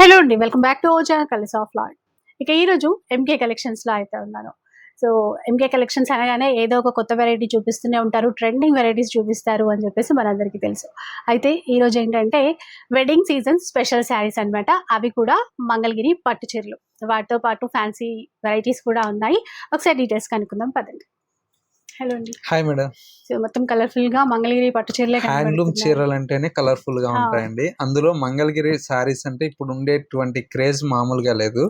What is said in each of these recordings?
Hello అండి. Welcome back to Ojha కలిసి of lord ఇక ఈరోజు ఎంకే కలెక్షన్స్లో అయితే ఉన్నాను. సో ఎంకే కలెక్షన్స్ అనగానే ఏదో ఒక కొత్త వెరైటీ చూపిస్తూనే ఉంటారు ట్రెండింగ్ వెరైటీస్ చూపిస్తారు అని చెప్పేసి మనందరికీ తెలుసు. అయితే ఈరోజు ఏంటంటే వెడ్డింగ్ సీజన్ స్పెషల్ శారీస్ అన్నమాట. అవి కూడా మంగళగిరి పట్టు చీరలు. వాటితో పాటు ఫ్యాన్సీ వెరైటీస్ కూడా ఉన్నాయి. ఒకసారి డీటెయిల్స్ కనుక్కుందాం పదండి. హలో అండి. హాయ్ మేడం మొత్తం కలర్ఫుల్గా మంగళగిరి పట్టు చీరలే హ్యాండ్లూమ్. చీరలు అంటేనే కలర్ఫుల్గా. ఉంటాయండి అందులో మంగళగిరి శారీస్ అంటే ఇప్పుడు ఉండేటువంటి క్రేజ్ మామూలుగా లేదు.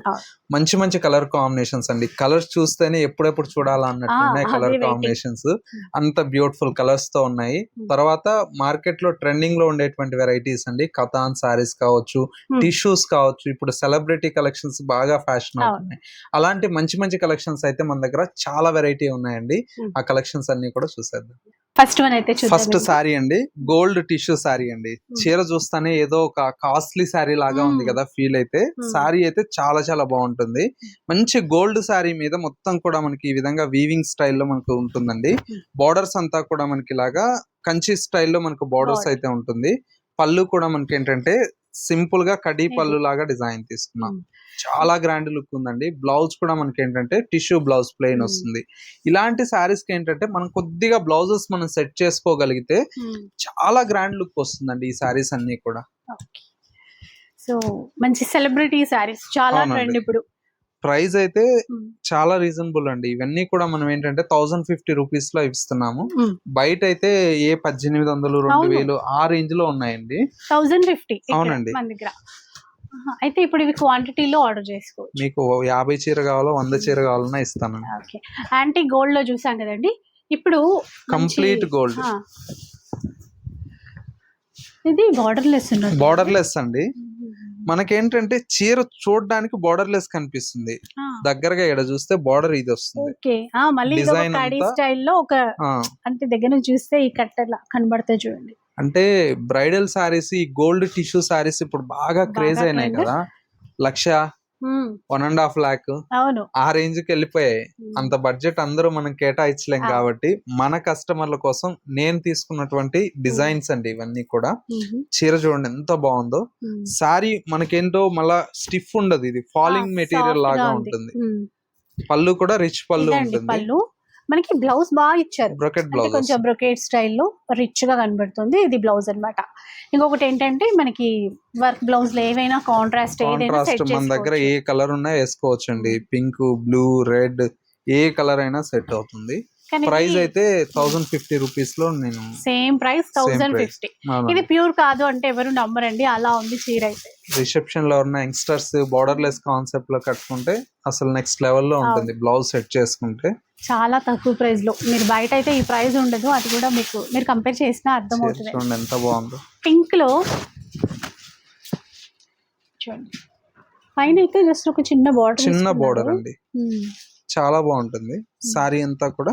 మంచి మంచి కలర్ కాంబినేషన్స్ అండి కలర్స్ చూస్తేనే ఎప్పుడెప్పుడు చూడాలా అన్నట్టు ఆ, ఉన్నాయి అదే కలర్. కాంబినేషన్స్ అంత బ్యూటిఫుల్ కలర్స్తో ఉన్నాయి తర్వాత మార్కెట్లో ట్రెండింగ్లో ఉండేటువంటి వెరైటీస్ అండి కథాన్ శారీస్ కావచ్చు. టిష్యూస్ కావచ్చు ఇప్పుడు సెలబ్రిటీ కలెక్షన్స్ బాగా ఫ్యాషన్. అవుతున్నాయి అలాంటి మంచి మంచి కలెక్షన్స్ అయితే మన దగ్గర చాలా వెరైటీ ఉన్నాయండి. ఆ కలెక్షన్స్ అన్ని కూడా చూసేద్దాం ఫస్ట్ వన్ అయితే ఫస్ట్ శారీ అండి గోల్డ్ టిష్యూ శారీ అండి చీర చూస్తానే ఏదో ఒక కాస్ట్లీ శారీ లాగా ఉంది Hmm. కదా ఫీల్ అయితే Hmm. శారీ అయితే చాలా చాలా బాగుంటుంది మంచి గోల్డ్ శారీ మీద మొత్తం కూడా మనకి ఈ విధంగా వీవింగ్ స్టైల్లో మనకు ఉంటుందండి Hmm. బార్డర్స్ అంతా కూడా మనకి ఇలాగా కంచి స్టైల్లో మనకు బార్డర్స్. అయితే ఉంటుంది పళ్ళు కూడా మనకి ఏంటంటే సింపుల్గా కడీ. పళ్ళు లాగా డిజైన్ తీసుకున్నాం. చాలా గ్రాండ్ లుక్ ఉందండి బ్లౌజ్ కూడా మనకి ఏంటంటే టిష్యూ బ్లౌజ్ ప్లెయిన్. వస్తుంది ఇలాంటి శారీస్కి ఏంటంటే మనం కొద్దిగా బ్లౌజెస్ మనం సెట్ చేసుకోగలిగితే. చాలా గ్రాండ్ లుక్ వస్తుందండి ఈ సారీస్ అన్ని కూడా సో మంచి సెలబ్రిటీ శారీస్ చాలా. ట్రెండ్ ఇప్పుడు ప్రైస్ అయితే. చాలా రీజనబుల్ అండి. ఇవన్నీ కూడా మనం ఏంటంటే థౌసండ్ ఫిఫ్టీ రూపీస్లో ఇస్తున్నాము. బయట అయితే ఏ పద్దెనిమిది వందలు రెండు. వేలు ఆ రేంజ్లో ఉన్నాయండి. థౌజండ్ ఫిఫ్టీ అవునండి. అయితే ఇప్పుడు ఇవి క్వాంటిటీలో ఆర్డర్ చేసుకోవచ్చు. మీకు యాభై చీర కావాలో వంద చీర కావాలన్నా ఇస్తానండి ఓకే. యాంటీ గోల్డ్లో చూసాం కదండి. ఇప్పుడు కంప్లీట్ గోల్డ్. ఇది బార్డర్ లెస్ ఉన్నది బార్డర్ లెస్ అండి మనకేంటంటే చీర చూడడానికి బార్డర్ లెస్ కనిపిస్తుంది దగ్గరగా ఎడ చూస్తే బార్డర్ ఇది వస్తుంది. స్టైల్లో ఒక అంటే దగ్గర నుంచి చూస్తే ఈ కట్టలా కనబడతాయి చూడండి. అంటే బ్రైడల్ సారీస్ ఈ గోల్డ్ టిష్యూ సారీస్ ఇప్పుడు బాగా క్రేజ్ అయినాయి. కదా. Lakh. One and half lakh అవును ఆ రేంజ్కి వెళ్ళిపోయాయి. అంత బడ్జెట్ అందరూ మనం కేటాయించలేం. కాబట్టి మన కస్టమర్ల కోసం నేను తీసుకున్నటువంటి డిజైన్స్ అండి ఇవన్నీ కూడా. చీర చూడండి ఎంత బాగుందో. సారీ మనకేంటో మళ్ళా స్టిఫ్ ఉండదు ఇది ఫాలింగ్ మెటీరియల్ లాగా. ఉంటుంది. పళ్ళు కూడా రిచ్ పళ్ళు ఉంటుంది పళ్ళు మనకి బ్లౌజ్ బాగా ఇచ్చారు. కొంచెం బ్రొకేట్ స్టైల్లో రిచ్గా కనబడుతుంది. ఇది బ్లౌజ్ అన్నమాట. ఇంకొకటి ఏంటంటే మనకి వర్క్ బ్లౌజ్లో ఏవైనా కాంట్రాస్ట్ ఏదైనా మన దగ్గర ఏ కలర్ ఉన్నా వేసుకోవచ్చు అండి పింక్ బ్లూ రెడ్ ఏ కలర్ అయినా సెట్ అవుతుంది. ప్రైస్ అయితే థౌసండ్ ఫిఫ్టీ రూపీస్లో నేను సేమ్ ప్రైస్ థౌసండ్. ఫిఫ్టీ. ఇది ప్యూర్ కాదు అంటే ఎవరు నమ్మరండి అలా ఉంది చీర అయితే. రిసెప్షన్లో ఉన్న యంగ్స్టర్స్ బార్డర్ లెస్ కాన్సెప్ట్లో కట్టుకుంటే అసలు నెక్స్ట్ లెవెల్లో ఉంటుంది బ్లౌజ్ సెట్ చేసుకుంటే. చాలా తక్కువ ప్రైస్లో మీరు బయట అయితే ఈ ప్రైస్ ఉండదు అది కూడా మీకు మీరు కంపేర్ చేసినా అర్థం అవుతుంది. ఎంత బాగుందో. పింక్లో చూడండి. పైన అయితే జస్ట్ ఒక చిన్న బార్డర్ చిన్న బార్డర్ అండి. చాలా బాగుంటుంది. సారీ అంతా కూడా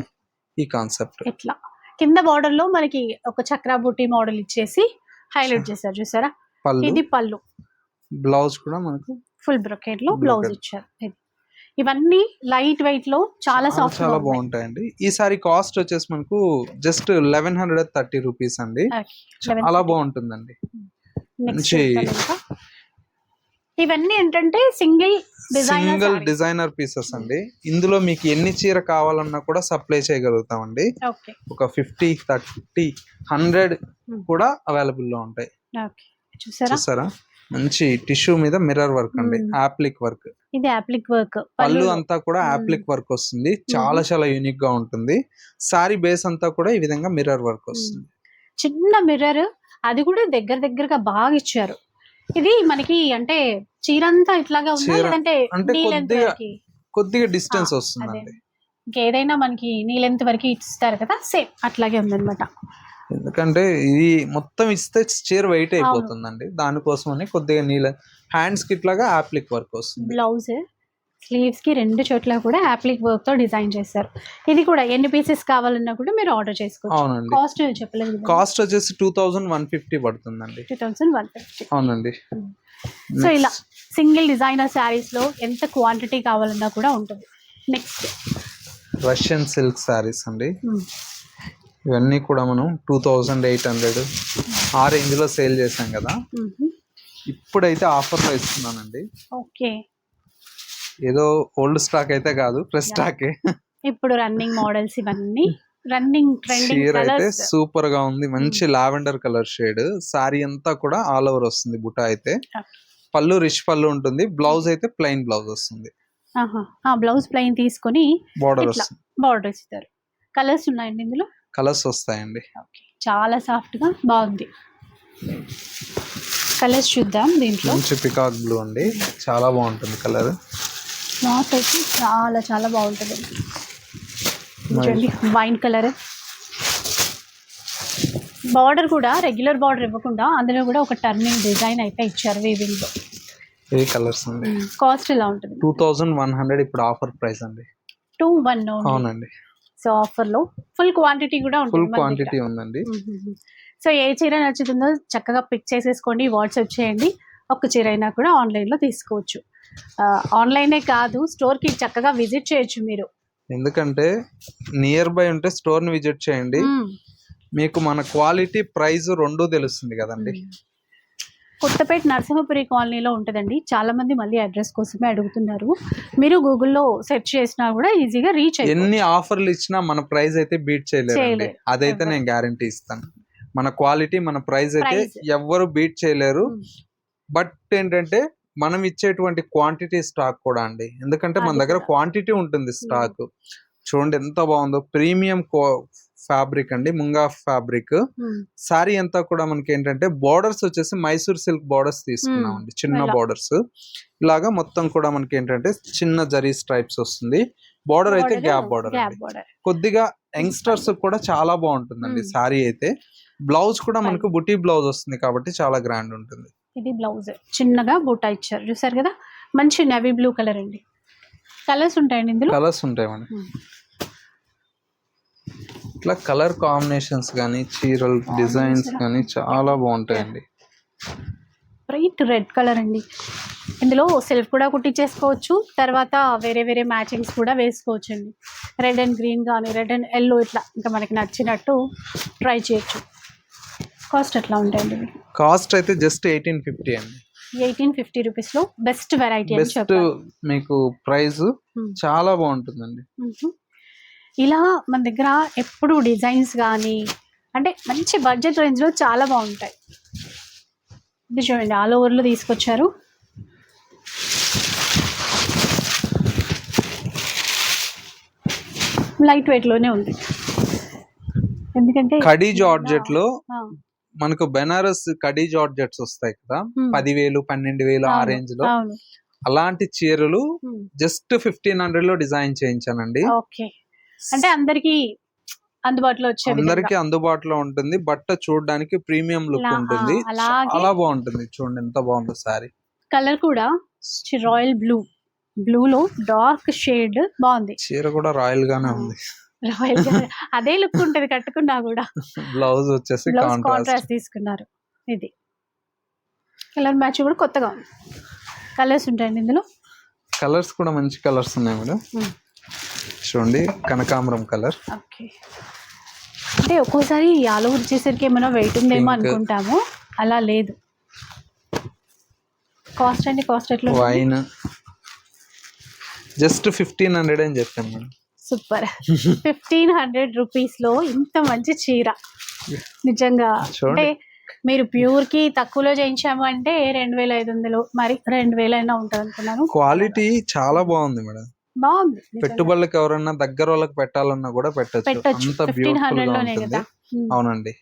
ఈ కాన్సెప్ట్. ఎట్లా? కింద బార్డర్లో మనకి ఒక చక్ర బుట్టి మోడల్ ఇచ్చేసి హైలైట్ చేశారు చూసారా? ఇది పళ్ళు. బ్లౌజ్ కూడా మనకు ఫుల్ బ్రొకెట్లో బ్లౌజ్. ఇచ్చారు. ఇది. ఇవన్నీ లైట్ వెయిట్లో చాలా సాఫ్ట్ చాలా బాగుంటాయండి. ఈ సారీ కాస్ట్ వచ్చేసి మనకు just eleven hundred thirty rupees అండి. చాలా బాగుంటుందండి. మంచి- ఇవన్నీ ఏంటంటే సింగిల్ సింగిల్ డిజైనర్ పీసెస్ అండి. ఇందులో మీకు ఎన్ని చీర కావాలన్నా కూడా సప్లై చేయగలుగుతామండి. ఒక ఫిఫ్టీ థర్టీ హండ్రెడ్ Hmm. కూడా అవైలబుల్లో ఉంటాయి చూసారా? మంచి టిష్యూ మీద మిర్రర్ వర్క్ అండి. Hmm. Applique work. ఇది అప్లిక్ వర్క్. పళ్ళు అంతా కూడా Hmm. యాప్లిక్ వర్క్ వస్తుంది. చాలా చాలా యూనిక్గా ఉంటుంది. సారీ బేస్ అంతా కూడా ఈ విధంగా మిర్రర్ వర్క్ వస్తుంది. చిన్న మిర్రర్ అది కూడా దగ్గర దగ్గరగా బాగా ఇచ్చారు. ఇది మనకి అంటే చీరంతా ఇట్లాగా ఉందా? చీర. లేదంటే అంటే నీ లెంత్ కొద్దిగా వరకు? కొద్దిగా డిస్టెన్స్ వస్తుందండి. ఇంకేదైనా మనకి నీ లెంత్ వరకు ఇస్తారు కదా సేమ్ అట్లాగే ఉందన్నమాట. ఎందుకంటే ఇది మొత్తం ఇస్తే చీర వెయిట్ అయిపోతుందండి. దానికోసమని కొద్దిగా నీళ్ళ హ్యాండ్స్కి ఇట్లాగా యాప్లిక్ వర్క్ వస్తుంది. బ్లౌజ్ స్లీవ్స్కి రెండు చోట్ల కూడా అప్లిక్ వర్క్తో డిజైన్ చేశారు. ఇది కూడా ఎన్ని పీసెస్ కావాలన్నా కూడా మీరు ఆర్డర్ చేసుకోవచ్చు. అవునండి. కాస్ట్ చెప్పలేదు కాస్ట్ వచ్చేసి టూ థౌజండ్ వన్ ఫిఫ్టీ పడుతుందండి. Two thousand one fifty. అవునండి. సో ఇలా సింగిల్ డిజైనర్ శారీస్లో ఎంత క్వాంటిటీ కావాలన్నా కూడా ఉంటుంది. నెక్స్ట్ రష్యన్ సిల్క్ శారీస్ అండి. ఇవన్నీ కూడా మనం టూ థౌజండ్ ఎయిట్ హండ్రెడ్. ఆ రేంజ్లో సేల్ చేసాం కదా. ఇప్పుడు ఇప్పుడైతే ఆఫర్లో ఇస్తున్నానండి. ఓకే ఏదో ఓల్డ్ స్టాక్ అయితే కాదు ఫ్రెష్. స్టాకే ఇప్పుడు రన్నింగ్ మోడల్స్ ఇవన్నీ. రన్నింగ్ ట్రెండింగ్ అయితే సూపర్గా ఉంది. మంచి లావెండర్ కలర్ షేడ్ సారీ అంతా కూడా ఆల్ ఓవర్ వస్తుంది బుటా అయితే. పళ్ళు రిచ్ పళ్ళు ఉంటుంది. బ్లౌజ్ అయితే ప్లెయిన్ బ్లౌజ్ వస్తుంది. ఆ బ్లౌజ్ ప్లెయిన్ తీసుకొని బార్డర్. వస్తుంది. బార్డర్ ఇస్తారు. కలర్స్ ఉన్నాయండి ఇందులో? కలర్స్ వస్తాయండి. ఓకే చాలా సాఫ్ట్గా బాగుంది. కలర్స్ చూద్దాం దీంట్లో. మంచి పికాక్ బ్లూ అండి. చాలా బాగుంటుంది కలర్ క్లాత్ అయితే చాలా చాలా బాగుంటుంది. చూడండి వైన్ కలర్. బార్డర్ కూడా రెగ్యులర్ బార్డర్ ఇవ్వకుండా అందులో కూడా ఒక టర్నింగ్ డిజైన్ అయితే ఇచ్చారు వీవింగ్లో. ఏ కలర్స్ అండి? కాస్ట్ ఇలా ఉంటుంది? టూ థౌజండ్ వన్ హండ్రెడ్ ఇప్పుడు ఆఫర్ ప్రైస్ అండి. టూ వన్ అవునండి. సో ఆఫర్లో. ఫుల్ క్వాంటిటీ కూడా ఉంటుంది ఫుల్. క్వాంటిటీ ఉందండి. సో ఏ చీర నచ్చుతుందో చక్కగా పిక్ చేసేసుకోండి వాట్సాప్ చేయండి. ఒక్క చీర అయినా కూడా ఆన్లైన్లో తీసుకోవచ్చు. ఆన్లైనే కాదు స్టోర్కి చక్కగా విజిట్ చేయొచ్చు మీరు ఎందుకంటే నియర్ బై ఉంటే స్టోర్ని విజిట్ చేయండి. మీకు మన క్వాలిటీ ప్రైస్ రెండు తెలుస్తుంది కదండి కొత్తపేట నరసింహపురి కాలనీలో ఉంటుందండి చాలా మంది మళ్ళీ అడ్రస్ కోసమే అడుగుతున్నారు మీరు గూగుల్లో సెర్చ్ చేసినా కూడా ఈజీగా రీచ్ ఎన్ని ఆఫర్లు ఇచ్చినా మన ప్రైస్ అయితే బీట్ చేయలేరు. అదైతే. నేను గ్యారంటీ ఇస్తాను మన క్వాలిటీ మన ప్రైస్ అయితే. ఎవ్వరు బీట్ చేయలేరు. బట్ ఏంటంటే మనం ఇచ్చేటువంటి క్వాంటిటీ స్టాక్ కూడా అండి. ఎందుకంటే మన దగ్గర. క్వాంటిటీ ఉంటుంది స్టాక్ చూడండి ఎంత బాగుందో. ప్రీమియం ఫ్యాబ్రిక్ అండి ముంగా ఫ్యాబ్రిక్. సారీ అంతా కూడా మనకి ఏంటంటే బార్డర్స్ వచ్చేసి మైసూర్ సిల్క్ బార్డర్స్ తీసుకున్నాం అండి చిన్న. బార్డర్స్ ఇలాగా మొత్తం కూడా మనకి ఏంటంటే చిన్న జరీ స్ట్రైప్స్ వస్తుంది. బార్డర్ అయితే గ్యాప్ బార్డర్. కొద్దిగా యంగ్స్టర్స్ కూడా చాలా బాగుంటుందండి. సారీ అయితే. బ్లౌజ్ కూడా. మనకు బుటీ బ్లౌజ్ వస్తుంది కాబట్టి చాలా గ్రాండ్ ఉంటుంది. ఇది బ్లౌజ్. చిన్నగా బూటా ఇచ్చారు. చూసారు కదా? మంచి నవీ బ్లూ కలర్ అండి. కలర్స్ ఉంటాయండి ఇందులో? కలర్స్ ఉంటాయి మనకి మ్మ్. ఇట్లా కలర్ కాంబినేషన్స్ కానీ చీరలు డిజైన్స్ కానీ చాలా బాగుంటాయండి. బ్రైట్ రెడ్ కలర్ అండి. ఇందులో సెల్ఫ్ కూడా కుట్టించేసుకోవచ్చు తర్వాత వేరే వేరే మ్యాచింగ్స్ కూడా వేసుకోవచ్చు అండి రెడ్ అండ్ గ్రీన్ కానీ రెడ్ అండ్ ఎల్లో ఇట్లా ఇంకా మనకి నచ్చినట్టు ట్రై చేయొచ్చు. కాస్ట్ ఎట్లా ఉంటాయండి కాస్ట్ అయితే జస్ట్ ఎయిటీన్ ఫిఫ్టీ అండి. ఎయిటీన్ ఫిఫ్టీ రూపీస్లో బెస్ట్ వెరైటీ బెస్ట్ మీకు ప్రైస్. చాలా బాగుంటుందండి. ఇలా మన దగ్గర ఎప్పుడు డిజైన్స్ కానీ అంటే మంచి బడ్జెట్ రేంజ్లో చాలా బాగుంటాయి. ఇది చూడండి ఆల్ ఓవర్లో తీసుకొచ్చారు. లైట్ వెయిట్లోనే ఉంది. ఎందుకంటే కడీ జార్జెట్లో ఆ, మనకు బెనారస్ కడీ జార్జెట్స్ వస్తాయి కదా. పదివేలు పన్నెండు వేలు ఆ రేంజ్లో అలాంటి చీరలు. జస్ట్ ఫిఫ్టీన్ హండ్రెడ్లో డిజైన్ చేయించానండి. అంటే అందరికి అందుబాటులో వచ్చే. అందరికి అందుబాటులో ఉంటుంది బట్ట చూడడానికి ప్రీమియం లుక్ ఉంటుంది. చాలా బాగుంటుంది చూడండి ఎంత బాగుందో సారీ కలర్ కూడా రాయల్ బ్లూ బ్లూ లో డార్క్ షేడ్ బాగుంది. చీర కూడా రాయల్ గానే ఉంది. అదే లుక్ ఉంటది కట్టుకున్నా కూడా. బ్లౌజ్ వచ్చేసి కాంట్రాస్ట్ తీసుకున్నారు. ఇది. కలర్ మ్యాచ్ కూడా కొత్తగా ఉంది. కలర్స్ ఉంటాయండి ఇందులో? కలర్స్ కూడా మంచి కలర్స్ ఉన్నాయి మేడం. చూడండి కనకాంబరం కలర్ ఓకే. అంటే ఒక్కోసారి ఆలు వచ్చేసరికి ఏమైనా వెయిట్ ఉందేమో. అనుకుంటాము. అలా లేదు. కాస్ట్ అండి కాస్ట్ ఎట్లా వైన్ జస్ట్ ఫిఫ్టీన్ హండ్రెడ్ అని చెప్పాను మేడం. సూపర్. ఫిఫ్టీన్ హండ్రెడ్ రూపీస్లో ఇంత మంచి చీర. నిజంగా. అంటే మీరు ప్యూర్కి తక్కువలో చేయించాము అంటే రెండు వేల ఐదు వందలు. మరి రెండు వేలు అయినా ఉంటుంది అనుకున్నాను క్వాలిటీ చాలా బాగుంది మేడం. బాగుంది. పెట్టుబడులకు ఎవరైనా దగ్గర వాళ్ళకి పెట్టాలన్నా కూడా పెట్టచ్చు. అంత ఫిఫ్టీన్ హండ్రెడ్లోనే కదా. అవునండి.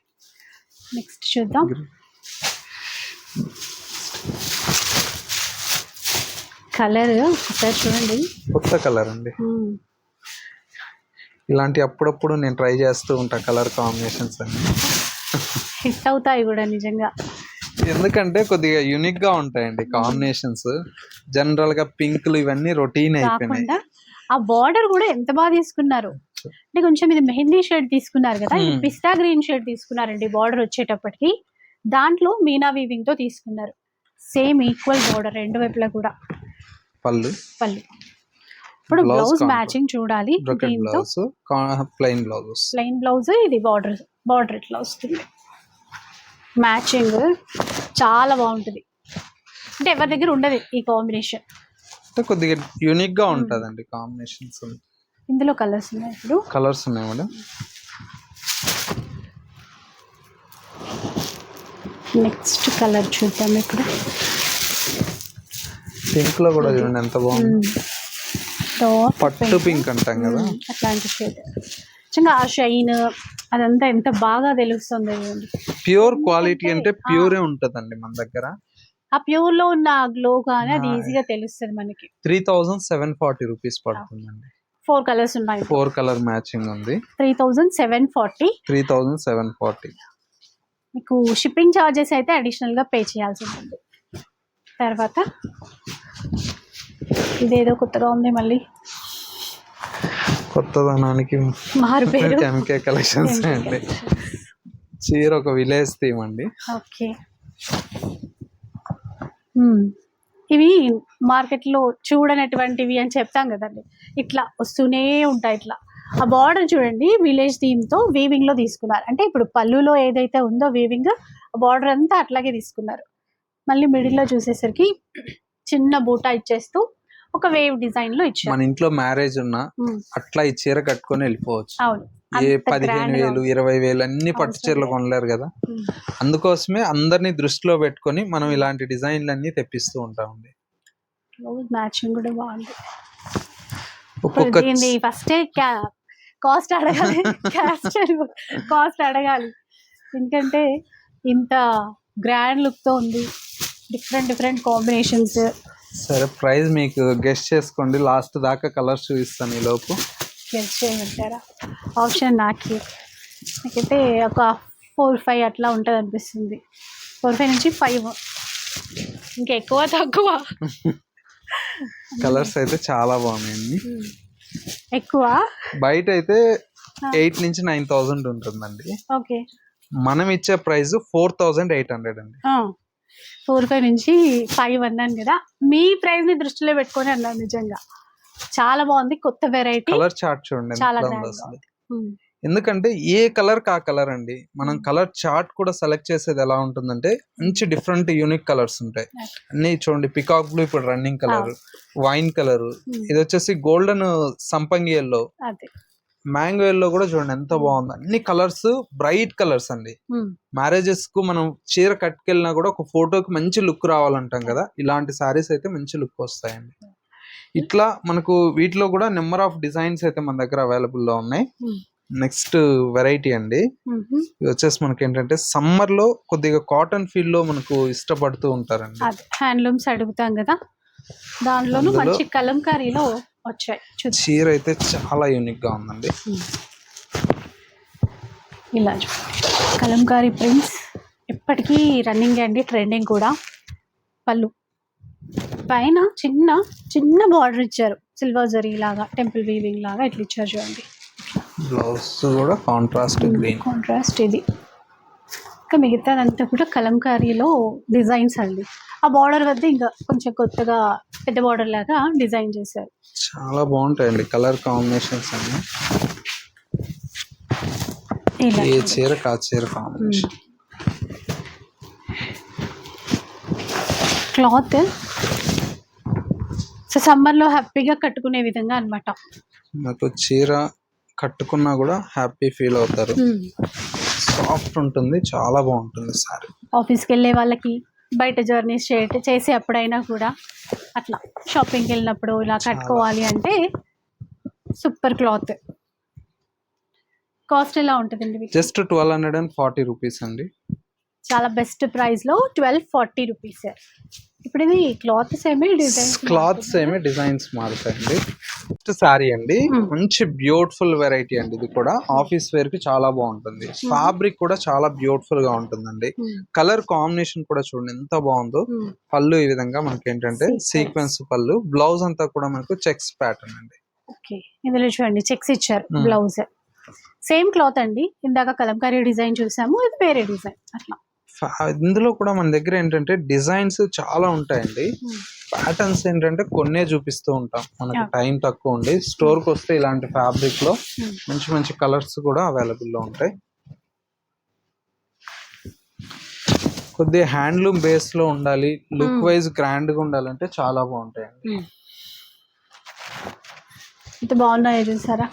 నెక్స్ట్ చూద్దాం. కలర్ ఒకసారి చూడండి. కొత్త కలర్ అండి. ఇలాంటి అప్పుడప్పుడు నేను ట్రై చేస్తూ ఉంటా కలర్ కాంబినేషన్స్ అన్ని. హిట్ అవుతాయి కూడా నిజంగా. ఎందుకంటే కొద్దిగా యూనిక్గా ఉంటాయండి కాంబినేషన్స్ జనరల్గా పింక్లు ఇవన్నీ రొటీన్ అయిపోయినాయి. ఆ బార్డర్ కూడా ఎంత బాగా తీసుకున్నారు? అంటే కొంచెం ఇది మెహందీ షేడ్ తీసుకున్నారు కదా ఇది Hmm. పిస్తా గ్రీన్ షేడ్ తీసుకున్నారండి బార్డర్ వచ్చేటప్పటికి. దాంట్లో మీనా వీవింగ్తో తీసుకున్నారు. సేమ్ ఈక్వల్ బార్డర్ రెండు వైపులా కూడా. పళ్ళు. పళ్ళు. ఇప్పుడు బ్లౌజ్. మ్యాచింగ్ చూడాలి. Blouse plain blouse plain blouse ఇది బార్డర్ బార్డర్ ఇట్లా వస్తుంది. మ్యాచింగ్ చాలా బాగుంటుంది. అంటే ఎవరి దగ్గర ఉండదు ఈ కాంబినేషన్ కొద్దిగా యూనిక్గా ఉంటదండి కాంబినేషన్స్ ఇందులో కలర్స్ ఉన్నాయి ఇప్పుడు. కలర్స్ ఉన్నాయి మేడం. నెక్స్ట్ కలర్ చూద్దాం ఇప్పుడు. పింక్లో కూడా చూడండి ఎంత బాగుంది. డార్క్ పట్టు పింక్ అంటాం కదా. అట్లాంటి షేడ్. నిజంగా ఆ షైన్ అదంతా ఎంత బాగా తెలుస్తుంది. ప్యూర్ క్వాలిటీ అంటే ప్యూరే ఉంటదండి మన దగ్గర. ఆ ప్యూర్లో ఉన్న గ్లో కానీ అది ఈజీగా తెలుస్తుంది మనకి. Three thousand seven forty rupees పడుతుందండి. ఫోర్ కలర్స్ ఉన్నాయి. ఫోర్ కలర్ మ్యాచింగ్ ఉంది. Three thousand seven forty. Three thousand seven forty. మీకు షిప్పింగ్ ఛార్జెస్ అయితే అడిషనల్గా పే చేయాల్సి ఉంటుంది. తర్వాత ఇదేదో కొత్తగా ఉంది మళ్ళీ. కొత్తదనానికి మారు పేరు ఎంకే కలెక్షన్స్ అండి. చీర ఒక విలేజ్ థీమ్ అండి. ఓకే. ఇవి మార్కెట్లో చూడనటువంటివి అని చెప్తాం కదండి. ఇట్లా వస్తూనే ఉంటాయి ఇట్లా. ఆ బార్డర్ చూడండి విలేజ్ థీమ్తో వీవింగ్లో తీసుకున్నారు. అంటే ఇప్పుడు పళ్ళులో ఏదైతే ఉందో వీవింగ్ ఆ బార్డర్ అంతా అట్లాగే తీసుకున్నారు. మళ్ళీ మిడిల్లో చూసేసరికి చిన్న బూటా ఇచ్చేస్తూ ఒక వేవ్ డిజైన్లో ఇచ్చారు. మన ఇంట్లో మ్యారేజ్ ఉన్నా. అట్లా ఈ చీర కట్టుకొని వెళ్ళిపోవచ్చు. అవును. ఏ పదిహేను వేలు ఇరవై వేలు అన్ని పట్టు చీరలు. కొనలేరు కదా. అందుకోసమే అందరినీ దృష్టిలో పెట్టుకొని మనం ఇలాంటి డిజైన్లు అన్ని తెప్పిస్తూ ఉంటామండి మ్యాచింగ్ కూడా బాగుంది. ఒక్కొక్క ఫస్టే కాస్ట్ అడగాలి. కాస్ట్ అడగాలి. ఎందుకంటే ఇంత గ్రాండ్ లుక్తో ఉంది. డిఫరెంట్ డిఫరెంట్ కాంబినేషన్స్ సరే ప్రైస్ మీకు గెస్ట్ చేసుకోండి. లాస్ట్ దాకా కలర్స్ చూపిస్తాను ఈ లోపు. గెస్ట్ చేయమంటారా? ఆప్షన్ నాకే. నాకైతే ఒక ఫోర్ ఫైవ్ అట్లా ఉంటుంది అనిపిస్తుంది ఫోర్ ఫైవ్ నుంచి ఫైవ్ ఇంకా ఎక్కువ తక్కువ. కలర్స్ అయితే చాలా బాగున్నాయండి. Hmm. ఎక్కువ? బయట అయితే ఎయిట్ నుంచి నైన్ థౌసండ్ ఉంటుందండి. ఓకే. మనం ఇచ్చే price four thousand eight hundred అండి. ఫోర్ ఫైవ్ నుంచి ఫైవ్ అన్నాను కదా మీ ప్రైస్ని దృష్టిలో పెట్టుకొని అన్నాను నిజంగా. చాలా బాగుంది కొత్త వెరైటీ కలర్ చార్ట్ చూడండి చాలా. ఎందుకంటే ఏ కలర్ కా కలర్ అండి? మనం. కలర్ చార్ట్ కూడా సెలెక్ట్ చేసేది ఎలా ఉంటుందంటే మంచి డిఫరెంట్ యూనిక్ కలర్స్ ఉంటాయి. అన్ని చూడండి పికాక్ బ్లూ ఇప్పుడు రన్నింగ్ కలర్ వైన్ కలర్. ఇది వచ్చేసి గోల్డెన్ సంపంగి ఎల్లో మ్యాంగో ఎల్లో కూడా చూడండి ఎంత బాగుంది. అన్ని కలర్స్ బ్రైట్ కలర్స్ అండి. మ్యారేజెస్కు మనం చీర కట్టుకెళ్ళినా కూడా ఒక ఫోటోకి మంచి లుక్ రావాలంటాం కదా. ఇలాంటి సారీస్ అయితే మంచి లుక్ వస్తాయండి. ఇట్లా మనకు వీటిలో కూడా నెంబర్ ఆఫ్ డిజైన్స్ అయితే మన దగ్గర అవైలబుల్లో ఉన్నాయి. Hmm. నెక్స్ట్ వెరైటీ అండి. ఉమ్హు. ఇది వచ్చేసి మనకి ఏంటంటే సమ్మర్లో కొద్దిగా కాటన్ ఫీల్లో మనకు ఇష్టపడుతూ ఉంటారండి. హ్యాండ్లూమ్స్ అడుగుతాం కదా. దాంట్లోనూ మంచి కలంకారీలో వచ్చాయి. చీర అయితే చాలా యూనిక్గా ఉందండి. ఇలా కలంకారీ ప్రింట్స్ ఎప్పటికీ రన్నింగ్ అండి ట్రెండింగ్ కూడా. పళ్ళు. పైన చిన్న చిన్న బార్డర్ ఇచ్చారు. సిల్వర్ జరీ లాగా టెంపుల్ వీవింగ్ లాగా ఇట్లా ఇచ్చారు చూడండి. బ్లౌజ్ కూడా కాంట్రాస్ట్ గ్రీన్ కాంట్రాస్ట్ ఇది. ఇంకా మిగతాదంతా కూడా కలంకారీలో డిజైన్స్ అండి. ఆ బార్డర్ వద్ద ఇంకా కొంచెం కొత్తగా పెద్ద బార్డర్ లాగా డిజైన్ చేశారు. చాలా బాగుంటాయండి. కలర్ కాంబినేషన్స్ అన్ని. ఏ చీర కా చీర కాంబినేషన్ క్లాత్ సో సమ్మర్లో హ్యాపీగా కట్టుకునే విధంగా అనమాట నాకు చీర కట్టుకున్నా కూడా హ్యాపీ ఫీల్ అవుతారు. సాఫ్ట్ ఉంటుంది చాలా బాగుంటుంది సారీ. ఆఫీస్కి వెళ్ళే వాళ్ళకి బయట జర్నీస్ చే చేసే అప్పుడైనా కూడా అట్లా షాపింగ్కి వెళ్ళినప్పుడు ఇలా కట్టుకోవాలి అంటే సూపర్ క్లాత్ కాస్ట్ ఎలా ఉంటుందండి just twelve hundred and forty rupees అండి. చాలా బెస్ట్ ప్రైస్లో ట్వెల్వ్ ఫార్టీ రూపీస్ ఇప్పుడు ఇది క్లాత్ సేమే డిజైన్ క్లాత్స్ ఏమి డిజైన్స్ మారుతాయండి. నెక్స్ట్ సారీ అండి. Hmm. మంచి బ్యూటిఫుల్ వెరైటీ అండి ఇది కూడా. ఆఫీస్ వేర్కి చాలా బాగుంటుంది. ఫ్యాబ్రిక్ కూడా చాలా బ్యూటిఫుల్గా ఉంటుందండి. కలర్ కాంబినేషన్ కూడా చూడండి ఎంత బాగుందో. పళ్ళు ఈ విధంగా మనకి ఏంటంటే. సీక్వెన్స్ పళ్ళు. బ్లౌజ్ అంతా కూడా మనకు చెక్స్ ప్యాటర్న్ అండి. ఓకే. ఇందులో చూడండి చెక్స్ ఇచ్చారు Hmm. బ్లౌజ్. సేమ్ క్లాత్ అండి. ఇందాక కలంకారీ డిజైన్ చూసాము ఇది వేరే డిజైన్. అట్లా. ఇందులో కూడా మన దగ్గర ఏంటంటే డిజైన్స్ చాలా ఉంటాయండి. ప్యాటర్న్స్ ఏంటంటే కొన్నే చూపిస్తూ ఉంటాం మనకి. టైం తక్కువ ఉండి స్టోర్కి వస్తే ఇలాంటి ఫ్యాబ్రిక్లో. మంచి మంచి కలర్స్ కూడా అవైలబుల్లో ఉంటాయి కొద్దిగా హ్యాండ్లూమ్ బేస్లో ఉండాలి లుక్. వైజ్ గ్రాండ్గా ఉండాలంటే చాలా బాగుంటాయండి ఇంత బాగున్నాయో చూసారా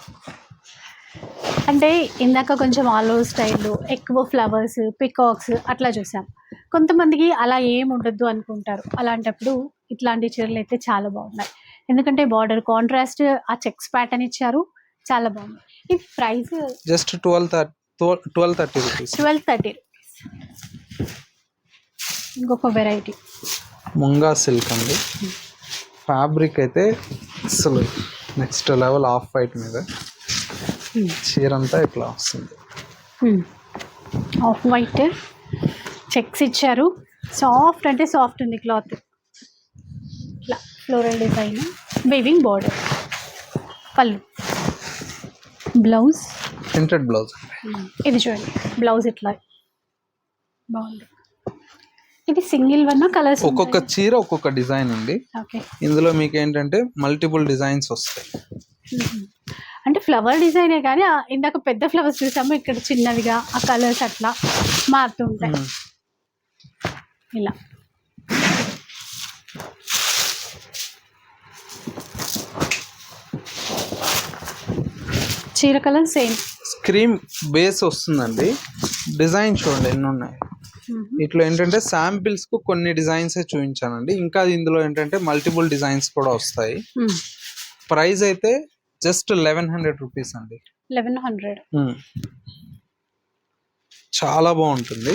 అంటే ఇందాక కొంచెం ఆలో స్టైల్ ఎక్కువ ఫ్లవర్స్ పికాక్స్ అట్లా చూసాం. కొంతమందికి అలా ఏం ఉండొద్దు అనుకుంటారు. అలాంటప్పుడు ఇట్లాంటి చీరలు అయితే చాలా బాగున్నాయి. ఎందుకంటే బార్డర్ కాంట్రాస్ట్ ఆ చెక్స్ ప్యాటర్న్ ఇచ్చారు. చాలా బాగుంది ఇది price just twelve thirty twelve thirty rupees. Twelve thirty ఇంకొక వెరైటీ. ముంగా సిల్క్ అండి. ఫ్యాబ్రిక్ అయితే అసలు నెక్స్ట్ లెవెల్ ఆఫ్ వైట్ మీద. చీర అంతా ఇట్లా వస్తుంది. ఆఫ్ వైట్ చెక్స్ ఇచ్చారు. సాఫ్ట్ అంటే సాఫ్ట్ ఉంది క్లాత్ ఇట్లా ఫ్లోరల్ డిజైన్ వేవింగ్ బార్డర్ పళ్ళు. బ్లౌజ్ ప్రింటెడ్ బ్లౌజ్ ఇది చూడండి. బ్లౌజ్ ఇట్లా. బాగుంది ఇది సింగిల్ వన్ కలర్స్ ఒక్కొక్క చీర ఒక్కొక్క డిజైన్ ఉంది ఓకే ఇందులో మీకు ఏంటంటే మల్టిపుల్ డిజైన్స్ వస్తాయి. అంటే ఫ్లవర్ డిజైనే కానీ ఇందాక పెద్ద ఫ్లవర్స్ చూసాము ఇక్కడ చిన్నవిగా ఆ కలర్స్ అట్లా మారుతూ ఉంటాయి Hmm. ఇలా. చీర కలర్ సేమ్ స్క్రీమ్ బేస్ వస్తుందండి. డిజైన్ చూడండి ఎన్ని ఉన్నాయి. ఇట్లా ఏంటంటే శాంపిల్స్కు కొన్ని డిజైన్స్ చూపించానండి. ఇంకా ఇందులో ఏంటంటే మల్టిపుల్ డిజైన్స్ కూడా వస్తాయి. ప్రైస్ అయితే జస్ట్ లెవెన్ హండ్రెడ్ రూపీస్ అండి. Eleven hundred. చాలా బాగుంటుంది.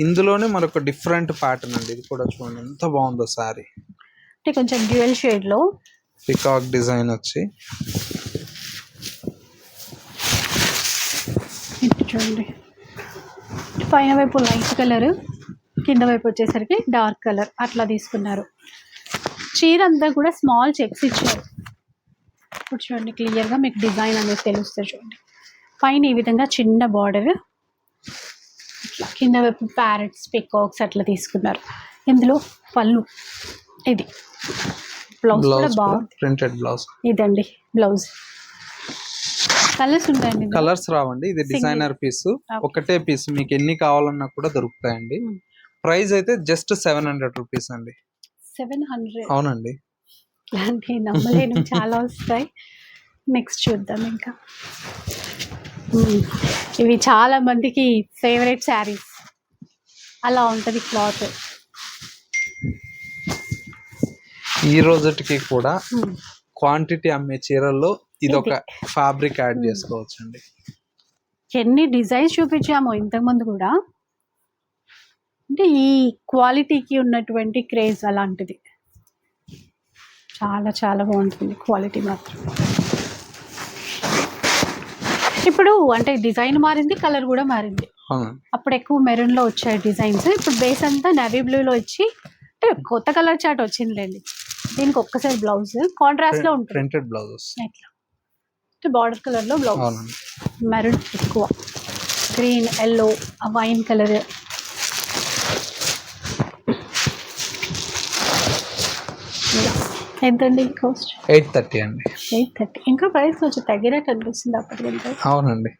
ఇందులోనే మరొక డిఫరెంట్ ప్యాటర్న్ అండి. ఇది కూడా చూడండి. ఎంత బాగుందో సారీ అంటే కొంచెం డ్యూయల్ షేడ్లో పికాక్ డిజైన్ వచ్చి. చూడండి. పైన వైపు లైట్ కలర్ కింద వైపు వచ్చేసరికి డార్క్ కలర్ అట్లా తీసుకున్నారు. చీర అంతా కూడా స్మాల్ చెక్స్ ఇచ్చారు. ఇప్పుడు చూడండి క్లియర్గా మీకు డిజైన్ అనేది తెలుస్తుంది చూడండి. పైన ఈ విధంగా చిన్న బార్డర్ ఇట్లా కింద వైపు ప్యారెట్స్ పికాక్స్ అట్లా తీసుకున్నారు. ఇందులో పళ్ళు. ఇది. బ్లౌజ్ కూడా బాగుంది. ప్రింటెడ్ బ్లౌజ్ ఇదండి బ్లౌజ్ కలర్స్ ఉంటాయండి. కలర్స్ రావండి. ఇది డిజైనర్ పీస్ ఒకటే పీస్ మీకు ఎన్ని కావాలన్నా కూడా దొరుకుతాయండి. Hmm. ప్రైస్ అయితే జస్ట్ సెవెన్ హండ్రెడ్ రూపీస్ అండి. సెవెన్ హండ్రెడ్ అవునండి. ఇలాంటి నమ్మలేను చాలా వస్తాయి. నెక్స్ట్ చూద్దాం ఇంకా. మ్మ్. ఇవి చాలా మందికి ఫేవరెట్ శారీస్ అలా ఉంటుంది క్లాత్. ఈ రోజుకి కూడా క్వాంటిటీ అమ్మే చీరల్లో ఇది ఒక ఫ్యాబ్రిక్ యాడ్ Hmm. చేసుకోవచ్చు అండి ఎన్ని డిజైన్స్ చూపించామో ఇంతకుముందు కూడా. అంటే ఈ క్వాలిటీకి ఉన్నటువంటి క్రేజ్ అలాంటిది. చాలా చాలా బాగుంటుంది క్వాలిటీ మాత్రం. ఇప్పుడు అంటే డిజైన్ మారింది కలర్ కూడా మారింది. అప్పుడు ఎక్కువ మెరూన్లో వచ్చాయి డిజైన్స్. ఇప్పుడు బేస్ అంతా నవీ బ్లూ లో వచ్చి అంటే కొత్త కలర్ చాట్ వచ్చిందిలేండి. దీనికి ఒక్కసారి బ్లౌజ్ కాంట్రాస్ట్లో ఉంటుంది. ప్రింటెడ్ బ్లౌజెస్ ఇట్లా అంటే బార్డర్ కలర్లో బ్లౌజ్. మెరూన్ ఎక్కువ. గ్రీన్ ఎల్లో వైన్ కలర్ ఎంతండి కాస్ట్? ఎయిట్ థర్టీ అండి. Eight thirty. ఇంకా ప్రైస్ కొంచెం తగ్గినట్టు అనిపిస్తుంది అప్పటికంటే అవునండి.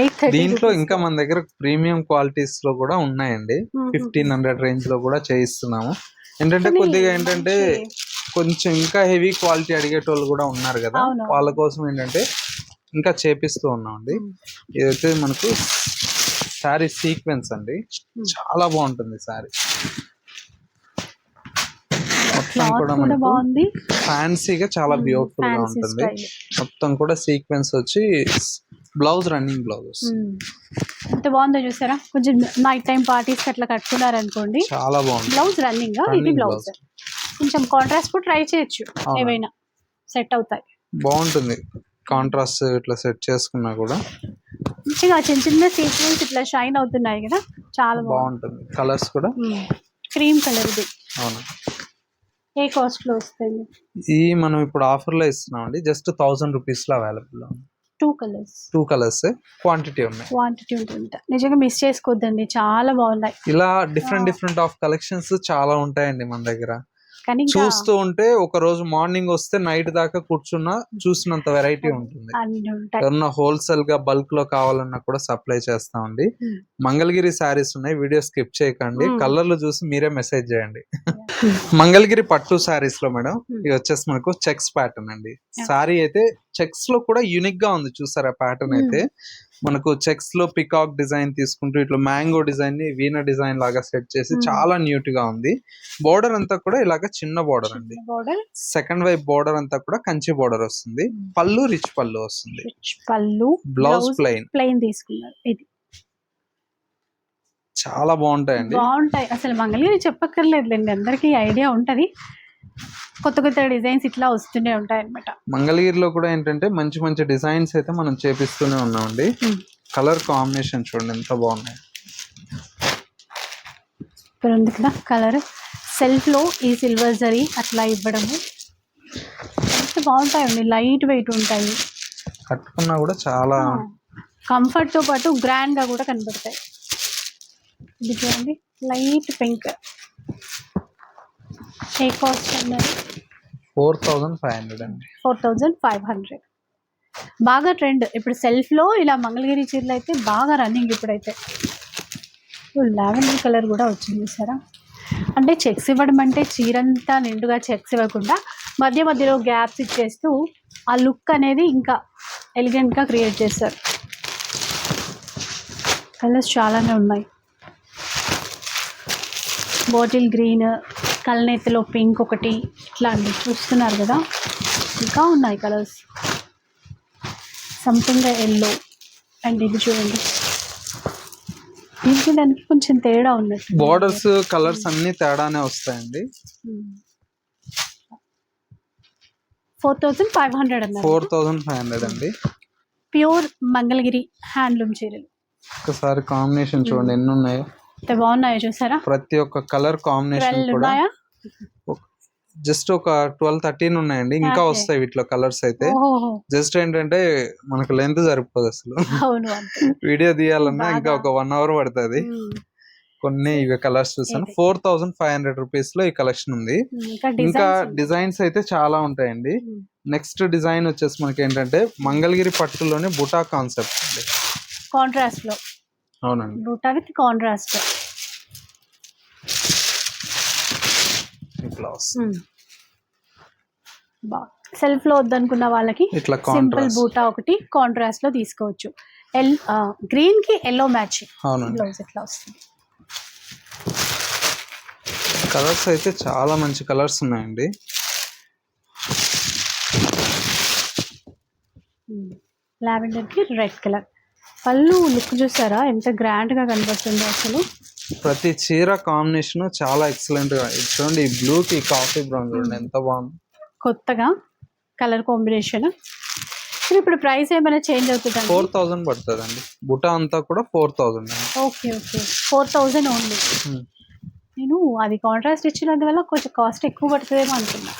ఎయిట్ థర్టీ దీంట్లో ఇంకా మన దగ్గర ప్రీమియం క్వాలిటీస్లో కూడా ఉన్నాయండి. ఫిఫ్టీన్ హండ్రెడ్ రేంజ్లో కూడా చేయిస్తున్నాము. ఏంటంటే కొద్దిగా ఏంటంటే కొంచెం ఇంకా హెవీ క్వాలిటీ అడిగేటోళ్ళు కూడా ఉన్నారు కదా. వాళ్ళ కోసం ఏంటంటే ఇంకా చేపిస్తూ ఉన్నామండి. ఇదైతే మనకు శారీ సీక్వెన్స్ అండి. చాలా బాగుంటుంది శారీ మొత్తం కూడా మనకు బాగుంది. ఫ్యాన్సీగా చాలా బ్యూటిఫుల్గా ఉంటుంది. మొత్తం కూడా సీక్వెన్స్ వచ్చి బ్లౌజ్ రన్నింగ్ బ్లౌజెస్ మ్మ్. ఎంత బాగుందో చూసారా? కొంచెం నైట్ టైం పార్టీస్ అట్లా కట్టుకున్నారు అనుకోండి చాలా బాగుంది. బ్లౌజ్ రన్నింగ్ ఇది బ్లౌజ్. కొంచెం కాంట్రాస్ట్ కూడా ట్రై చేయొచ్చు. ఏవైనా సెట్ అవుతాయి. బాగుంటుంది. కాంట్రాస్ట్ ఇట్లా సెట్ చేసుకున్నా కూడా. మంచిగా చిన్న చిన్న సీక్వెన్స్ ఇట్లా షైన్ అవుతున్నాయి కదా. చాలా బాగుంటుంది. కలర్స్ కూడా. క్రీమ్ కలర్ ఇది. అవును. ఏ కాస్ట్లో వస్తుంది ఈ మనం ఇప్పుడు ఆఫర్లో ఇస్తున్నాం అండి జస్ట్ థౌసండ్ రూపీస్లో available two colours. Two colours. Quantity ఉన్నాయి. క్వాంటిటీ ఉంటుంది నిజంగా మిస్ చేసుకోవద్దండి. చాలా బాగున్నాయి. ఇలా డిఫరెంట్. డిఫరెంట్ ఆఫ్ కలెక్షన్స్ చాలా ఉంటాయండి మన దగ్గర. చూస్తూ ఉంటే ఒక రోజు మార్నింగ్ వస్తే నైట్ దాకా కూర్చున్నా చూసినంత వెరైటీ ఉంటుంది ఎవరన్నా హోల్సేల్గా బల్క్లో కావాలన్నా కూడా సప్లై చేస్తామండి. మంగళగిరి శారీస్ ఉన్నాయి వీడియో స్కిప్ చేయకండి. కలర్లు చూసి మీరే మెసేజ్ చేయండి మంగళగిరి పట్టు శారీస్లో మేడం. ఇది వచ్చేసి మనకు చెక్స్ ప్యాటర్న్ అండి. శారీ అయితే చెక్స్లో కూడా యూనిక్గా ఉంది. చూసారా ప్యాటర్న్. అయితే? మనకు చెక్స్లో పికాక్ డిజైన్ తీసుకుంటూ ఇట్లా మ్యాంగో డిజైన్ని వీణ డిజైన్ లాగా సెట్ చేసి. చాలా న్యూట్గా ఉంది. బోర్డర్ అంతా కూడా ఇలాగ చిన్న బోర్డర్ అండి. సెకండ్ వైపు బోర్డర్ అంతా కూడా కంచి బోర్డర్ వస్తుంది. పళ్ళు రిచ్ పళ్ళు వస్తుంది. పళ్ళు బ్లౌజ్ ప్లెయిన్. ప్లెయిన్ తీసుకున్నారు. ఇది. చాలా బాగుంటాయండి. బాగుంటాయి. అసలు మంగళగిరి చెప్పక్కర్లేదులేండి. అందరికీ ఐడియా ఉంటది. కొత్త కొత్త డిజైన్స్ ఇట్లా వస్తూనే ఉంటాయి అనమాట మంగళగిరిలో కూడా ఏంటంటే మంచి మంచి డిజైన్స్ అయితే మనం చేపిస్తూనే ఉన్నామండి. కలర్ కాంబినేషన్ చూడండి ఎంత బాగున్నాయి. ఉంది కదా కలర్. సెల్ఫ్లో ఈ సిల్వర్ జరీ అట్లా ఇవ్వడము. ఎంత బాగుంటాయండి లైట్ వెయిట్ ఉంటాయి. కట్టుకున్నా కూడా చాలా కంఫర్ట్తో పాటు గ్రాండ్గా కూడా కనబడతాయి. ఇది చూడండి లైట్ పింక్. ఏ కాస్ట్ అన్నారు ఫోర్ థౌజండ్ ఫైవ్ హండ్రెడ్ అండి. Four thousand five hundred. బాగా ట్రెండ్. ఇప్పుడు సెల్ఫ్లో ఇలా మంగళగిరి చీరలు అయితే బాగా రన్నింగ్ ఇప్పుడైతే. లావెండర్ కలర్ కూడా వచ్చింది చూసారా? అంటే చెక్స్ ఇవ్వడం అంటే చీరంతా నిండుగా చెక్స్ ఇవ్వకుండా మధ్య మధ్యలో గ్యాప్స్ ఇచ్చేస్తూ ఆ లుక్ అనేది ఇంకా ఎలిగెంట్గా క్రియేట్ చేస్తారు కలర్స్ చాలానే ఉన్నాయి. బాటిల్ గ్రీన్ కలనెత్తలో పింక్ ఒకటి ఇట్లా అండి. చూస్తున్నారు కదా? ఇంకా ఉన్నాయి కలర్స్. సంథింగ్ ఎల్లో అండ్ ఇది చూడండి. దీనికి దానికి కొంచెం తేడా ఉన్నట్టు బోర్డర్స్ కలర్స్ అన్ని తేడానే వస్తాయండి. ఫోర్ థౌజండ్ ఫైవ్ హండ్రెడ్ అన్నారు ఫోర్ థౌజండ్ ఫైవ్ హండ్రెడ్ అండి. ప్యూర్ మంగళగిరి హ్యాండ్లూమ్ చీరలు. ఒకసారి కాంబినేషన్ చూడండి ఎన్ని ఉన్నాయో. బాగున్నాయో చూసారా? ప్రతి ఒక్క కలర్ కాంబినేషన్ కూడా. ఉన్నాయా? జస్ట్ ఒక ట్వెల్వ్ థర్టీన్ ఉన్నాయండి. ఇంకా. వస్తాయి వీటిలో కలర్స్ అయితే. జస్ట్ ఏంటంటే మనకు లెంత్ సరిపోదు అసలు. వీడియో తీయాలన్నా ఇంకా. ఒక వన్ అవర్ పడుతుంది. ఉమ్. కొన్ని ఇవి కలర్స్ చూసాను. ఫోర్ థౌసండ్ ఫైవ్ హండ్రెడ్ రూపీస్లో ఈ కలెక్షన్ ఉంది. ఇంకా ఇంకా డిజైన్స్ డిజైన్స్ అయితే చాలా ఉంటాయండి. నెక్స్ట్ డిజైన్ వచ్చేసి మనకి ఏంటంటే మంగళగిరి పట్టులోనే బుటా కాన్సెప్ట్ అండి. కాంట్రాస్ట్లో. అవునండి. బూటా విత్ కాంట్రాస్ట్ ఇట్లా వస్తుంది బా. సెల్ఫ్లో వద్దనుకున్న వాళ్ళకి ఇట్లా సింపుల్ కాంట్రాస్ట్ బూటా ఒకటి కాంట్రాస్ట్లో తీసుకోవచ్చు. ఎల్ గ్రీన్కి ఎల్లో మ్యాచ్ అవునండి. బ్లౌజ్ ఇట్లా వస్తుంది? కలర్స్ అయితే చాలా మంచి కలర్స్ ఉన్నాయండి. లావెండర్కి రెడ్ కలర్ పళ్ళు లుక్ చూసారా? ఎంత గ్రాండ్గా కనబడుతుందో అసలు. ప్రతి చీర కాంబినేషన్ చాలా ఎక్సలెంట్గా ఇది చూడండి ఈ బ్లూ కి కాఫీ బ్రౌన్ చూడండి ఎంత బాగుంది. కొత్తగా కలర్ కాంబినేషన్ ఇప్పుడు ప్రైస్ ఏమైనా చేంజ్ అవుతుందండి? ఫోర్ థౌజండ్ పడుతుంది అండి బుటా అంతా కూడా ఫోర్ అండి. Okay okay four thousand only. నేను అది కాంట్రాస్ట్ ఇచ్చినందువల్ల కొంచెం కాస్ట్ ఎక్కువ పడుతుందేమో అనుకున్నా.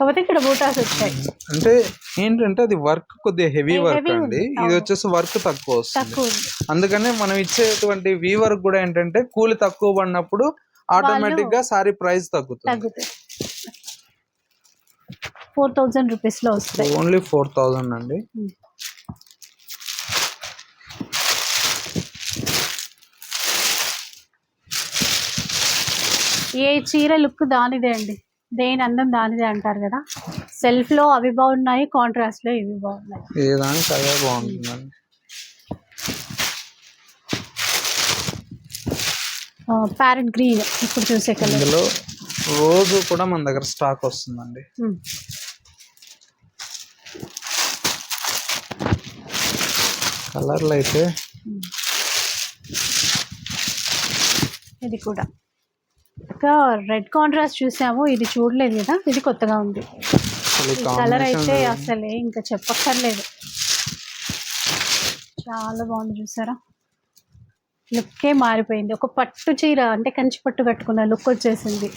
కాకపోతే ఇక్కడ బూటాస్ వచ్చాయి. అంటే ఏంటంటే అది వర్క్ కొద్దిగా హెవీ వర్క్ అండి. ఇది. వచ్చేసి వర్క్ తక్కువ వస్తుంది. అందుకనే మనం ఇచ్చేటువంటి వీ వర్క్ కూడా ఏంటంటే కూలి తక్కువ పడినప్పుడు ఆటోమేటిక్గా సారీ ప్రైస్ తగ్గుతుంది. ఫోర్ థౌజండ్ రూపీస్లో వస్తాయి. ఓన్లీ ఫోర్ థౌజండ్ అండి. Hmm. ఏ చీర లుక్ దానిదే అండి. దేని అందం దానిదే అంటారు కదా. సెల్ఫ్లో అవి బాగున్నాయి కాంట్రాస్ట్లో ఇవి బాగున్నాయి. ఏ దానికి అదే బాగుంటుందండి. ప్యారెట్ గ్రీన్ ఇప్పుడు చూసే కలర్. ఇందులో రోజు కూడా మన దగ్గర స్టాక్ వస్తుందండి. కలర్లు అయితే ఇది కూడా. ఇంకా రెడ్ కాంట్రాస్ట్ చూసాము. ఇది చూడలేదు కదా ఇది కొత్తగా ఉంది. కలర్ అయితే అసలే ఇంకా చెప్పక్కర్లేదు. చాలా బాగుంది చూసారా? లుక్కే మారిపోయింది. ఒక పట్టు చీర అంటే కంచి పట్టు కట్టుకున్న లుక్ వచ్చేసింది.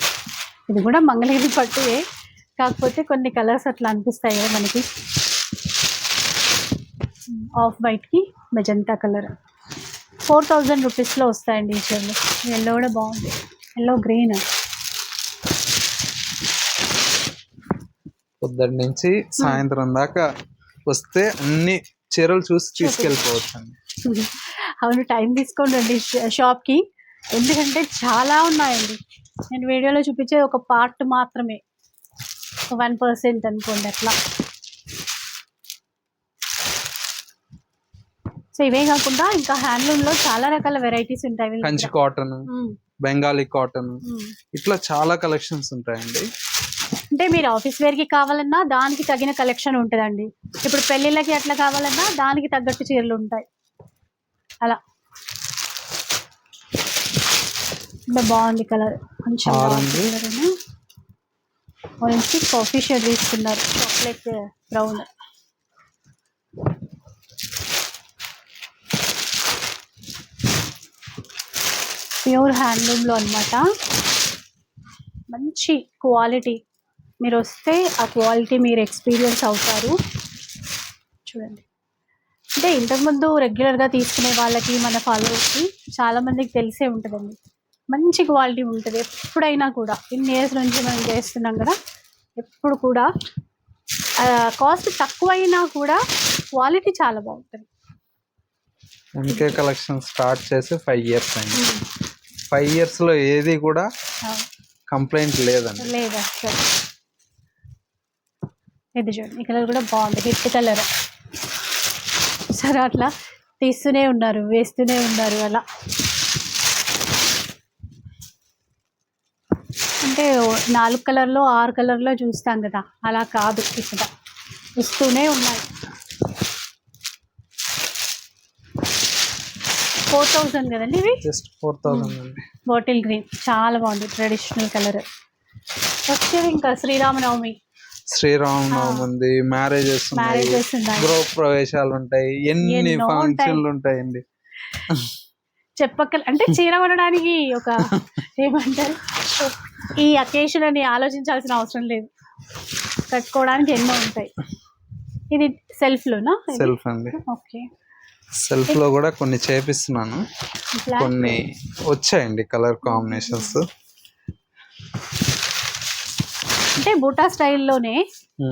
ఇది కూడా మంగళగిరి పట్టుయే. కాకపోతే కొన్ని కలర్స్ అట్లా అనిపిస్తాయి కదా మనకి. ఆఫ్ వైట్కి మెజంతా కలర్ ఫోర్ థౌజండ్ రూపీస్లో వస్తాయండి ఈ చీరలు. ఎల్లో కూడా బాగుంది. ఎల్లో గ్రీన్ పొద్దున్న నుంచి సాయంత్రం దాకా వస్తే అన్ని చీరలు చూసి తీసుకెళ్ళిపోవచ్చు అండి అవును టైం తీసుకోండి అండి షాప్కి. ఎందుకంటే చాలా ఉన్నాయండి. నేను వీడియోలో చూపించేది ఒక పార్ట్ మాత్రమే. వన్ పర్సెంట్ అనుకోండి అట్లా. సో ఇవే కాకుండా ఇంకా హ్యాండ్లూమ్లో చాలా రకాల వెరైటీస్ ఉంటాయి కంచి. కాటన్. బెంగాలీ కాటన్. ఇట్లా చాలా కలెక్షన్స్ ఉంటాయండి. అంటే మీరు ఆఫీస్ వేర్కి కావాలన్నా దానికి తగిన కలెక్షన్ ఉంటుందండి. ఇప్పుడు పెళ్ళిళ్ళకి అట్లా కావాలన్నా దానికి తగ్గట్టు చీరలు ఉంటాయి. అలా. బాగుంది కలర్. కొంచెం కి కాఫీ షేడ్ తీసుకున్నారు. చాక్లెట్ బ్రౌన్ ప్యూర్ హ్యాండ్లూమ్లో అన్నమాట. మంచి క్వాలిటీ. మీరు వస్తే ఆ క్వాలిటీ మీరు ఎక్స్పీరియన్స్ అవుతారు. చూడండి. అంటే ఇంతకుముందు రెగ్యులర్గా తీసుకునే వాళ్ళకి మన ఫాలోవర్స్కి చాలామందికి తెలిసే ఉంటుందండి. మంచి క్వాలిటీ ఉంటుంది ఎప్పుడైనా కూడా. ఇన్ని ఇయర్స్ నుంచి మనం చేస్తున్నాం కదా ఎప్పుడు కూడా. కాస్ట్ తక్కువైనా కూడా క్వాలిటీ చాలా బాగుంటుంది. ఎంకే కలెక్షన్ స్టార్ట్ చేసి ఫైవ్ ఇయర్స్ అయింది. ఫైవ్ ఇయర్స్లో ఏది కూడా కంప్లైంట్ లేదండి. లేదా సరే ఇది చూడండి ఈ కలర్ కూడా బాగుంది హిట్ కలర్. సరే అట్లా తీస్తూనే ఉన్నారు వేస్తూనే ఉన్నారు అలా. అంటే నాలుగు కలర్లో ఆరు కలర్లో చూస్తాం కదా అలా కాదు ఇక్కడ. వస్తూనే ఉన్నాయి ఫోర్ థౌజండ్ కదండి ఇవి? జస్ట్ ఫోర్ థౌసండ్ అండి. Bottle green. చాలా బాగుంది. Traditional colour. వచ్చేది ఇంకా శ్రీరామనవమి. శ్రీరామనవమి ఉంది మ్యారేజెస్ ఉన్నాయి. గృహ ప్రవేశాలు ఉంటాయి. ఎన్ని ఎన్నో ఫంక్షన్లు ఉంటాయండి. చెప్పక్కల అంటే చీర కొనడానికి ఒక ఏమంటారు? ఈ అకేషన్ అని ఆలోచించాల్సిన అవసరం లేదు. కట్టుకోవడానికి ఎన్నో ఉంటాయి. ఇది సెల్ఫ్ లోనా? సెల్ఫ్ అండి. ఓకే. సెల్ఫ్లో కూడా కొన్ని చేపిస్తున్నాను. కొన్ని వచ్చాయండి కలర్ కాంబినేషన్స్. అంటే బూటా స్టైల్లోనే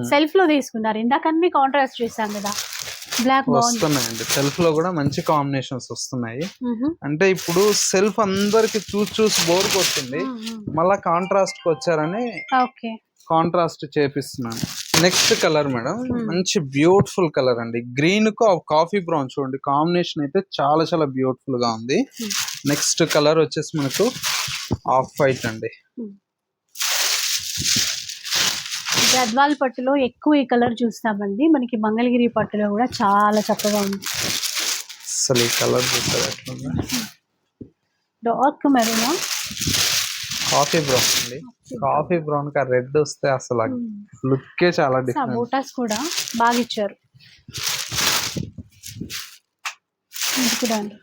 సెల్ఫ్లో తీసుకున్నారు. ఇందాక అన్ని కాంట్రాస్ట్ చూసాం కదా. బ్లాక్ వస్తున్నాయండి. సెల్ఫ్లో కూడా మంచి కాంబినేషన్స్ వస్తున్నాయి. అంటే ఇప్పుడు సెల్ఫ్ అందరికి చూసి చూసి బోర్ మ్మ్. మళ్ళా కాంట్రాస్ట్కి వచ్చారని okay. Contrast చేపిస్తున్నాను. Next colour madam. మంచి బ్యూటిఫుల్ కలర్ అండి. గ్రీన్కు కాఫీ బ్రౌన్ చూడండి. కాంబినేషన్ అయితే చాలా చాలా బ్యూటిఫుల్గా ఉంది. నెక్స్ట్ కలర్ వచ్చేసి మనకు ఆఫ్ వైట్ అండి. గద్వాల్ పట్టులో ఎక్కువ ఈ కలర్ చూస్తామండి. మనకి మంగళగిరి పట్టులో కూడా చాలా చక్కగా ఉంది. అసలు ఈ కలర్ చూసారు ఎట్లుందా? Dark maroon? కాఫీ బ్రౌన్ అండి. Coffee brown. కి రెడ్ వస్తే అసలు లుక్కే చాలా డిఫరెంట్ బూటాస్ కూడా బాగా ఇచ్చారు. ఇది కూడా అండి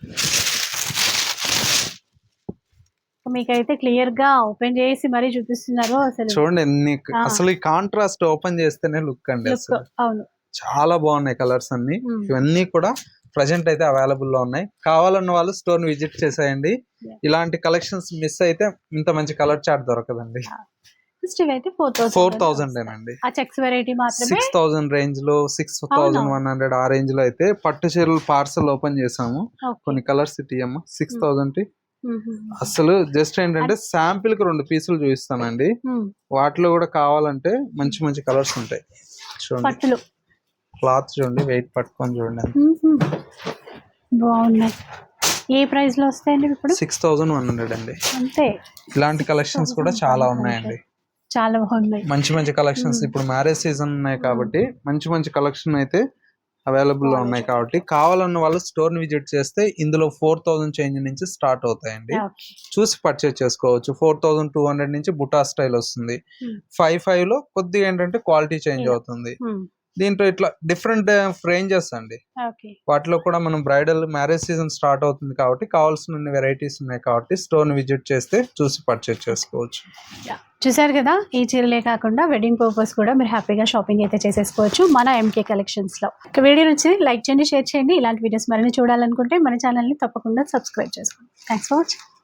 మీకైతే క్లియర్గా ఓపెన్ చేసి మరీ చూపిస్తున్నారు అసలు. చూడండి. అసలు ఈ కాంట్రాస్ట్ ఓపెన్ చేస్తేనే లుక్ అండి అవును. చాలా బాగున్నాయి కలర్స్ అన్ని. ఇవన్నీ కూడా ప్రజెంట్ అయితే అవైలబుల్లో ఉన్నాయి. కావాలన్న వాళ్ళు స్టోర్ విజిట్ చేసేయండి. ఇలాంటి కలెక్షన్స్ మిస్ అయితే ఇంత మంచి కలర్ చార్ట్ దొరకదండి. ఫోర్ థౌసండ్ సిక్స్ థౌసండ్ రేంజ్లో సిక్స్ థౌసండ్ వన్ హండ్రెడ్ ఆ రేంజ్లో అయితే పట్టు చీరలు పార్సల్ ఓపెన్ చేసాము. కొన్ని కలర్స్ సిక్స్ థౌసండ్. అసలు జస్ట్ ఏంటంటే శాంపిల్కి రెండు పీసులు చూపిస్తానండి. మ్మ్. వాటిలో కూడా కావాలంటే మంచి మంచి కలర్స్ ఉంటాయి. చూడండి క్లాత్ చూడండి వెయిట్ పట్టుకొని చూడండి. బాగున్నాయి. ఏ ప్రైస్లో వస్తాయండి ఇప్పుడు? సిక్స్ థౌసండ్ వన్ హండ్రెడ్ అండి. అంతే. ఇలాంటి కలెక్షన్స్ కూడా చాలా ఉన్నాయండి. చాలా బాగున్నాయి. మంచి మంచి కలెక్షన్స్ ఇప్పుడు మ్యారేజ్ సీజన్ ఉన్నాయి కాబట్టి మంచి మంచి కలెక్షన్ అయితే అవైలబుల్లో ఉన్నాయి కాబట్టి కావాలన్న వాళ్ళు స్టోర్ని విజిట్ చేస్తే ఇందులో ఫోర్ థౌసండ్ చేంజ్ నుంచి స్టార్ట్ అవుతాయండి. చూసి పర్చేస్ చేసుకోవచ్చు. ఫోర్ థౌసండ్ టూ హండ్రెడ్ నుంచి బుటా స్టైల్ వస్తుంది. ఫైవ్ ఫైవ్లో కొద్దిగా ఏంటంటే క్వాలిటీ చేంజ్. అవుతుంది. దీంట్లో ఇట్లా డిఫరెంట్ రేంజెస్ అండి. ఓకే. వాటిలో కూడా మనం బ్రైడల్ మ్యారేజ్ సీజన్ స్టార్ట్ అవుతుంది కాబట్టి కావాల్సిన వెరైటీస్ ఉన్నాయి కాబట్టి స్టోర్ని విజిట్ చేస్తే చూసి పర్చేస్ చేసుకోవచ్చు. చూసారు కదా? ఈ చీరలే కాకుండా వెడ్డింగ్ పర్పస్ కూడా మీరు హ్యాపీగా షాపింగ్ అయితే చేసేసుకోవచ్చు మన ఎంకే కలెక్షన్స్లో. ఒక వీడియో నుంచి లైక్ చేయండి షేర్ చేయండి. ఇలాంటి వీడియోస్ మరిన్ని చూడాలనుకుంటే మన ఛానల్ని తప్పకుండా సబ్స్క్రైబ్ చేసుకోండి. Thanks for watching